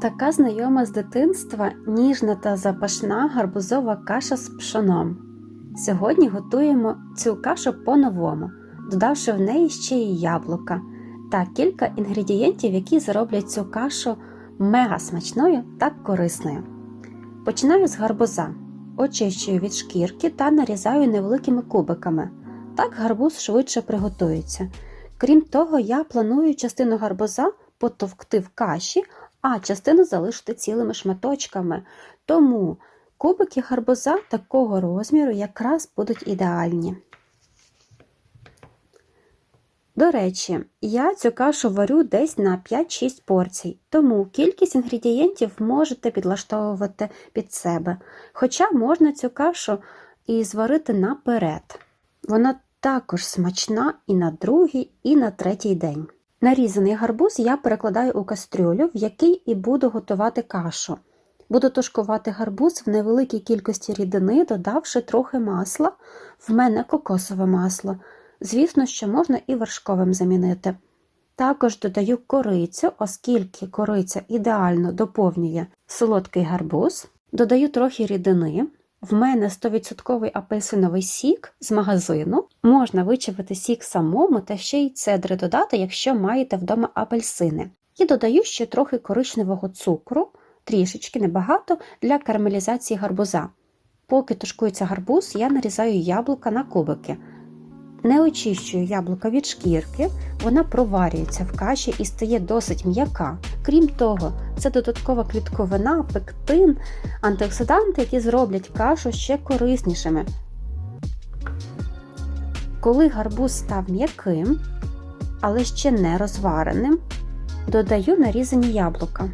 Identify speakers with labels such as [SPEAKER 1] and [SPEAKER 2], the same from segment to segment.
[SPEAKER 1] Така знайома з дитинства ніжна та запашна гарбузова каша з пшоном. Сьогодні готуємо цю кашу по-новому, додавши в неї ще й яблука та кілька інгредієнтів, які зроблять цю кашу мега смачною та корисною. Починаю з гарбуза, очищую від шкірки та нарізаю невеликими кубиками. Так гарбуз швидше приготується. Крім того, я планую частину гарбуза потовкти в каші, а частину залишити цілими шматочками. Тому кубики гарбуза такого розміру якраз будуть ідеальні. До речі, я цю кашу варю десь на 5-6 порцій, тому кількість інгредієнтів можете підлаштовувати під себе. Хоча можна цю кашу і зварити наперед. Вона також смачна і на другий, і на третій день. Нарізаний гарбуз я перекладаю у кастрюлю, в якій і буду готувати кашу. Буду тушкувати гарбуз в невеликій кількості рідини, додавши трохи масла, в мене кокосове масло. Звісно, що можна і вершковим замінити. Також додаю корицю, оскільки кориця ідеально доповнює солодкий гарбуз, додаю трохи рідини. В мене 100% апельсиновий сік з магазину. Можна вичавити сік самому та ще й цедри додати, якщо маєте вдома апельсини. І додаю ще трохи коричневого цукру, трішечки небагато, для карамелізації гарбуза. Поки тушкується гарбуз, я нарізаю яблука на кубики. Не очищую яблука від шкірки, вона проварюється в каші і стає досить м'яка. Крім того, це додаткова клітковина, пектин, антиоксиданти, які зроблять кашу ще кориснішими. Коли гарбуз став м'яким, але ще не розвареним, додаю нарізані яблука.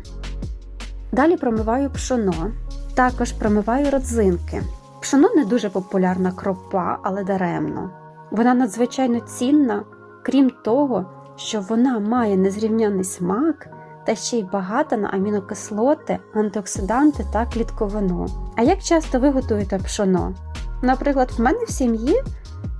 [SPEAKER 1] Далі промиваю пшоно, також промиваю родзинки. Пшоно не дуже популярна кропа, але даремно. Вона надзвичайно цінна, крім того, що вона має незрівняний смак та ще й багата на амінокислоти, антиоксиданти та клітковину. А як часто ви готуєте пшоно? Наприклад, в мене в сім'ї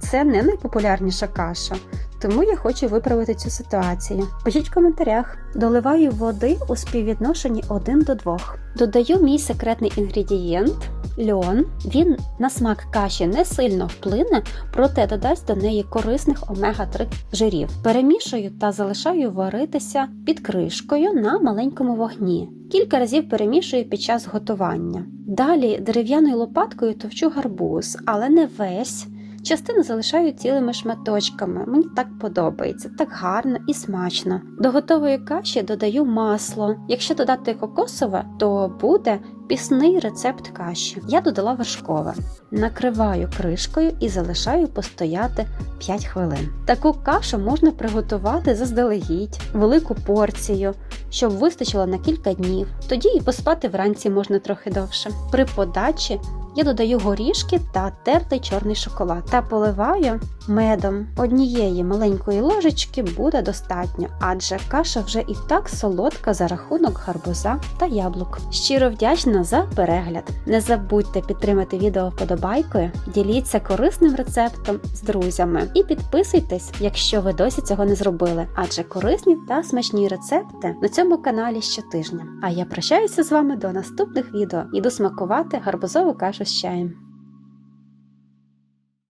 [SPEAKER 1] це не найпопулярніша каша, тому я хочу виправити цю ситуацію. Пишіть в коментарях. Доливаю води у співвідношенні 1 до 2. Додаю мій секретний інгредієнт льон. Він на смак каші не сильно вплине, проте додасть до неї корисних омега-3 жирів. Перемішую та залишаю варитися під кришкою на маленькому вогні. Кілька разів перемішую під час готування. Далі дерев'яною лопаткою товчу гарбуз, але не весь. Частину залишаю цілими шматочками. Мені так подобається, так гарно і смачно. До готової каші додаю масло. Якщо додати кокосове, то буде пісний рецепт каші. Я додала вершкове. Накриваю кришкою і залишаю постояти 5 хвилин. Таку кашу можна приготувати заздалегідь, велику порцію, щоб вистачило на кілька днів. Тоді і поспати вранці можна трохи довше. При подачі я додаю горішки та тертий чорний шоколад та поливаю медом. Однієї маленької ложечки буде достатньо, адже каша вже і так солодка за рахунок гарбуза та яблук. Щиро вдячна за перегляд. Не забудьте підтримати відео вподобайкою, діліться корисним рецептом з друзями і підписуйтесь, якщо ви досі цього не зробили, адже корисні та смачні рецепти на цьому каналі щотижня. А я прощаюся з вами до наступних відео. Іду смакувати гарбузову кашу чаєм.